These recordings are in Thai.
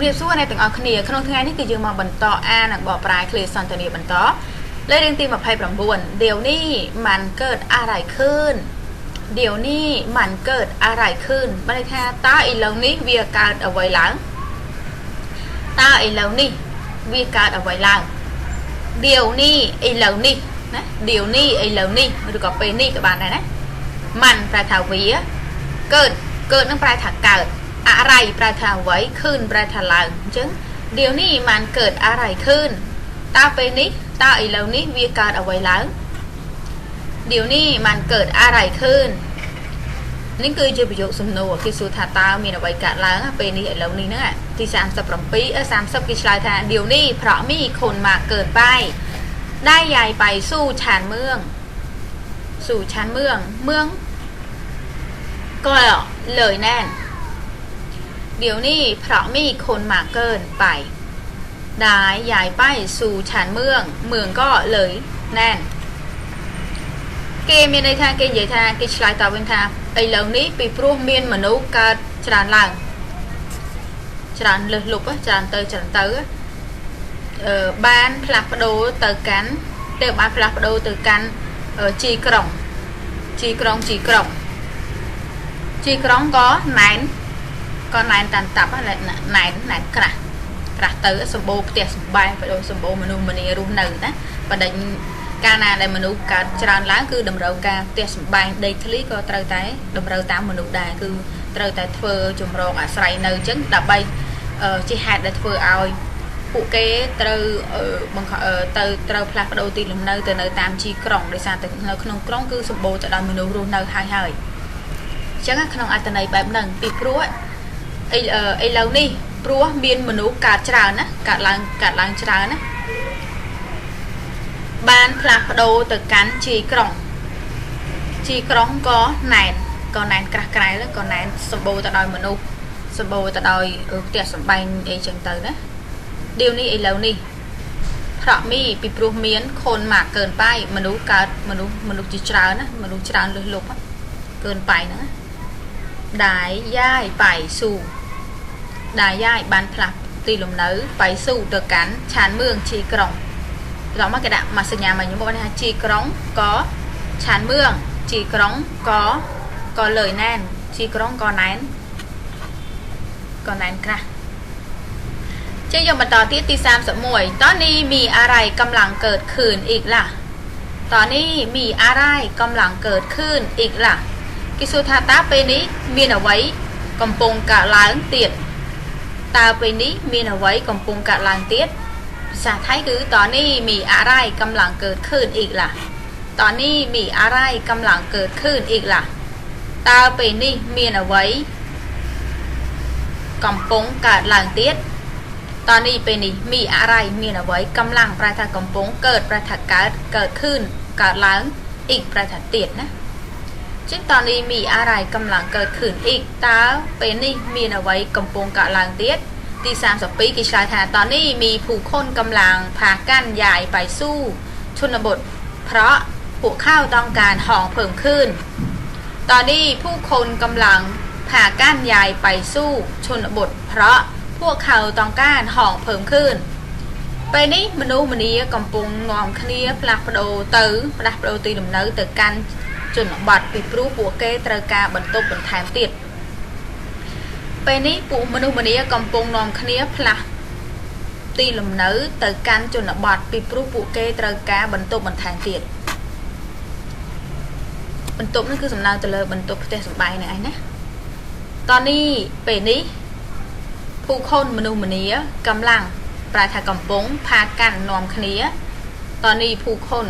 เรียบสู้ในตึงอคเนียขนมทั้งไงนี่คือยืมมาบรรทออานักบ่อปลายเคลียร์ซอนตเนียบรรทอเลยเรียนตีมาภัยประบวนเดี๋ยวนี้มันเกิดอะไรขึ้นเดี๋ยวนี้มันเกิดอะไรขึ้นบันทึกตาอีเหล่านี้เวียการเอาไว้หลังตาอีเหล่านี้เวียการเอาไว้หลังเดี๋ยวนี้อีเหล่านี้นะเดี๋ยวนี้อีเหล่านี้หรือก็เป็นนี่กับบ้านไหนนะมันปลายถาวเวียเกิดเกิดนั่งปลายถักเกิด อะไรประทาไว้ขึ้นประทาลังจังเดี๋ยวนี้มันเกิดอะไรขึ้นตาเป็นนี้ตาอีเหล่านี้วิการเอาไว้หลังเดี๋ยวนี้มันเกิดอะไรขึ้นนี่คือจะประโยคสมโนที่สุธาตามีนาไว้กะล้างเป็นนี่เหล่านี้นะที่สามสับปรมปีเออสามสับกิจลายแทนเดี๋ยวนี้เพราะมีคนมาเกิดไปได้ใหญ่ไปสู้ชานเมือง สู่ชานเมืองเมือง ก็เลยแน่น เดี๋ยวนี้เพราะมีคนมาเกินไปได้ย้ายไปสู่ชานเมือง เมืองก็เลยแน่น គេមានន័យថាគេនិយាយថាគេឆ្លើយតបវិញថាឥឡូវនេះពីព្រោះមានមនុស្សកើតច្រើនឡើងច្រើនលើសលប់ច្រើនទៅច្រើនទៅអឺបានផ្លាស់ប្ដូរទៅកាន់ទៅបានផ្លាស់ប្ដូរទៅកាន់ជីក្រុងជីក្រុងជីក្រុងជីក្រុងក៏ណែន ក៏ណែនតាមតាប់ណែនណែនក្រាស់ក្រាស់ទៅសម្បូរផ្ទះសម្បែងបដូរសម្បូរមនុស្សម្នារស់នៅណាបដិញកាលណាដែលមនុស្សកើតច្រើនឡើងគឺតម្រូវការផ្ទះសម្បែងដីធ្លីក៏ត្រូវតែតម្រូវតាមមនុស្សដែរគឺត្រូវតែធ្វើជំរកអាស្រ័យនៅអញ្ចឹងដើម្បីជាហេតុដែលធ្វើឲ្យពួកគេត្រូវបង្ទៅត្រូវផ្លាស់ប្ដូរទីលំនៅទៅនៅតាមជីក្រុងដោយសារតែនៅក្នុងក្រុងគឺសម្បូរទៅដោយមនុស្សរស់នៅហើយហើយអញ្ចឹងក្នុងអត្ថន័យបែបហ្នឹងពីព្រោះ ឥឥឡូវនេះព្រោះមានមនុស្សកើតច្រើនណាកើតឡើងកើតឡើងច្រើនណាបានផ្លាស់ប្ដូរទៅកាន់ជីក្រុងជីក្រុងក៏ណែនក៏ណែនក្រាស់ក្រែលក៏ណែនសម្បូរទៅដោយមនុស្សសម្បូរទៅដោយផ្ទះសម្បែងអីចឹងទៅណាដៀវនេះឥឡូវនេះប្រក់មីពីព្រោះមានខូនម៉ាក់កើនបាយមនុស្សកើតមនុស្សមនុស្សជាច្រើនណាមនុស្សច្រើនលើសលប់កើនបាយហ្នឹងដែរយាយបាយស៊ូ ได้ย้ายบานพลับตีลมนื้อไปสู่ตะกันชานเมืองชีกรงเรามากระดามาสัญญามาอยู่างบอกนะชีกรงก็ชานเมืองชีกรงก็ก็เลยแน่นชีกรงก็แน่นก็แน่นค่ะเชื่อยมมาต่อที่ตีสามสมวยตอนนี้มีอะไรกำลังเกิดขึ้นอีกล่ะตอนนี้มีอะไรกำลังเกิดขึ้นอีกล่ะกิสุธาตาเปนี้มีนเอาไว้กำปงกะล้างเตียด ตาไปนี้มีเอาไว้กับปุงกะลางเตี้ยดสาทยคือตอนนี้มีอะไรกำลังเกิดขึ้นอีกล่ะ ตอนนี้มีอะไรกำลังเกิดขึ้นอีกล่ะ ตาไปนี้มีเอาไว้กับปุงกะลางเตี้ยตอนนี้ไปนี้มีอะไรมีเอาไว้กำลังประทะกับปุงเกิดประทะการเกิดขึ้นกะล้างอีกประทัะเตี้ยนะ จิตตนนี้มีอะไรกำลังเกิดขึ้นอีกต้าเป็นนี่มีนเอาไว้กำปองกะลางเตี้ยตีสามสปีกิชายทนตอนนี้มีผู้คนกำลังพากั้นยายไปสู้ชนบท เพราะผูกข้าวต้องการห่องเพิ่มขึ้น ตอนนี้ผู้คนกำลังพากั้นยายไปสู้ชนบท เพราะพวกเขาต้องการห่องเพิ่มขึ้นไปนี้มนุษย์มนีกำปองงอมเคลียปลัปโดตื้อปลัปโดตีดมเนื้อตึกกัน ជនបទពីព្រោះពួកគេត្រូវការបន្ទប់បន្ថែមទៀតពេលនេះពួកមនុស្សម្នាកំពុងនាំគ្នាផ្លាស់ទីលំនៅទៅកាន់ជនបទពីព្រោះពួកគេត្រូវការបន្ទប់បន្ថែមទៀតបន្ទប់នេះគឺសំដៅទៅលើបន្ទប់ផ្ទះសម្បែងនឹងឯណាតនេះពេលនេះភូខុនមនុស្សម្នាកំឡាំងប្រែថាកំពុងផាកាន់នាំគ្នាតនេះភូខុន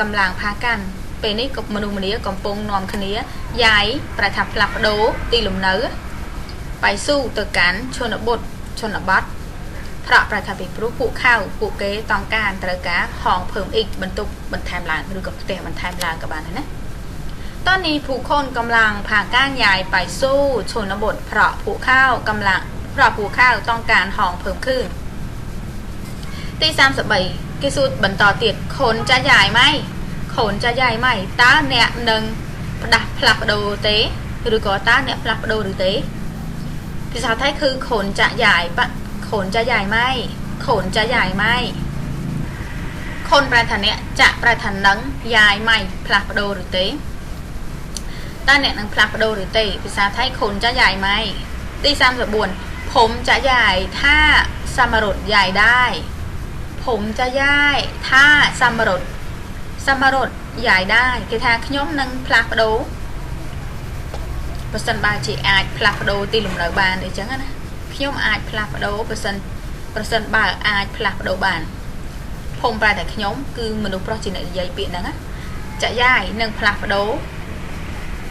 កំឡាំងផាកាន់ เป็นนี่กับมนุษย์มนุษกับปงนอมคนนี้ย้ายประทับหลักดูตีลุมเนื้อไปสู้ตะการชนบทชนบทเพราะประทับรูปผู้เข้าผู้เกยต้องการตะการห้องเพิ่มอีกบรรทุกบรรทายลางดูกับเตะบรรทายลางกับบานนะตอนนี้ผู้คนกำลังพาก้านย้ายไปสู้ชนบทเพราะผู้เข้ากำลังเพราะผู้เข้าต้องการห้องเพิ่มขึ้นตีสามสบายกิสุดบรรต่อเตียดคนจะย้ายไหม ขนจะใหญ่ไหมตาแหนบหนึ่งดับผลักโดเตหรือก็ตาแหนบผลักโดหรือเตภาษาไทยคือขนจะใหญ่ปะขนจะใหญ่ไหมขนจะใหญ่ไหมคนประธานเนี่ยจะประธานนังยายใหม่ผลักโดหรือเตตาเนี่ยนังผลักโดหรือเตภาษาไทยขนจะใหญ่ไหมที่สามสบวนผมจะใหญ่ถ้าสมรดใหญ่ได้ ผมจะใหายถ้าสมรด สมารดใหญ่ได้คือทางขย่มนั่งพลักดูปอร์เซ็นบาจีไอพลักดูตีลุมหลังบานได้จังนะขย่มไอพลักดูปอร์เซ็นปอร์เซ็นบาอาจพลักดูบานพงปลาแต่ขย่มคือมนุษย์เพราะจีนใหญ่เปลี่ยนนั่งจะใหญ่นั่งพลักดู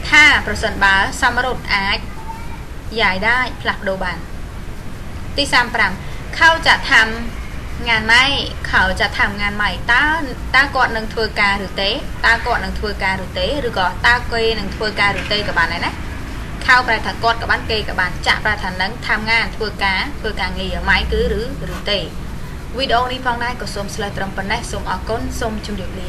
ถ้าปอร์เซ็นบาสมาปะรดอใหญ่ได้พลักดูบานที่สามปรังเข้าจะทำ งานไหมเขาจะทำงานใหม่តើតើគាត់នឹងធ្វើការឬទេតើគាត់នឹងធ្វើការឬទេឬក៏តើគេនឹងធ្វើការឬទេក៏បានដែរណាខោប្រែថាគាត់ក៏បានគេក៏បានចាក់ប្រែថានឹងทำงานធ្វើការធ្វើការងារម៉ៃគឺឬឬទេវីដេអូនេះផងដែរក៏សូមឆ្លើយត្រឹមប៉ុណ្ណេះសូមអរគុណសូមជម្រាបលា